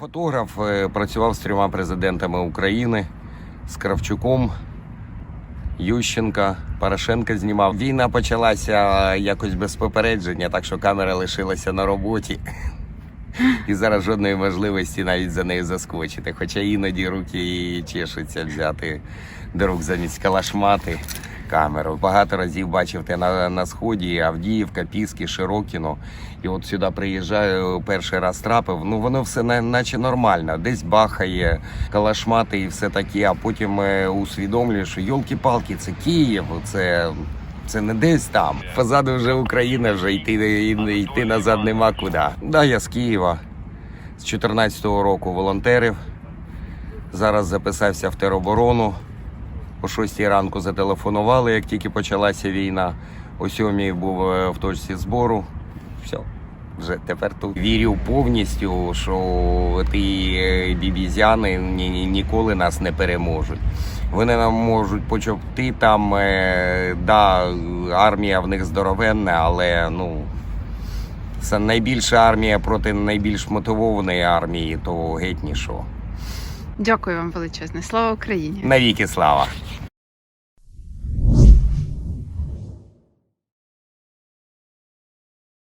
Фотограф е, працював з трьома президентами України з Кравчуком, Ющенка, Порошенка знімав. Війна почалася якось без попередження, так що камера лишилася на роботі. І зараз жодної можливості навіть за нею заскочити. Хоча іноді руки чешуться взяти до рук замість калашмати камеру. Багато разів бачив те на, на сході Авдіївка, Піски, Широкіно. І от сюди приїжджаю, перший раз трапив. Ну воно все на- наче нормально. Десь бахає, калашмати і все таке, а потім е, усвідомлюєш, що йолки-палки, це Київ, це. Це не десь там. Позаду вже Україна, вже йти, йти назад нема куди. Да, я з Києва. З 14-го року волонтерів. Зараз записався в тероборону. О 6 ранку зателефонували, як тільки почалася війна. О 7 був е, в точці збору. Все, вже тепер тут. Вірю повністю, що ті е, бібізяни ні, ні- ніколи нас не переможуть. Вони нам можуть почопти там, е, да, армія в них здоровенна, але ну. Це найбільша армія проти найбільш мотивованої армії, то геть нічого. Дякую вам величезне. Слава Україні! Навіки слава!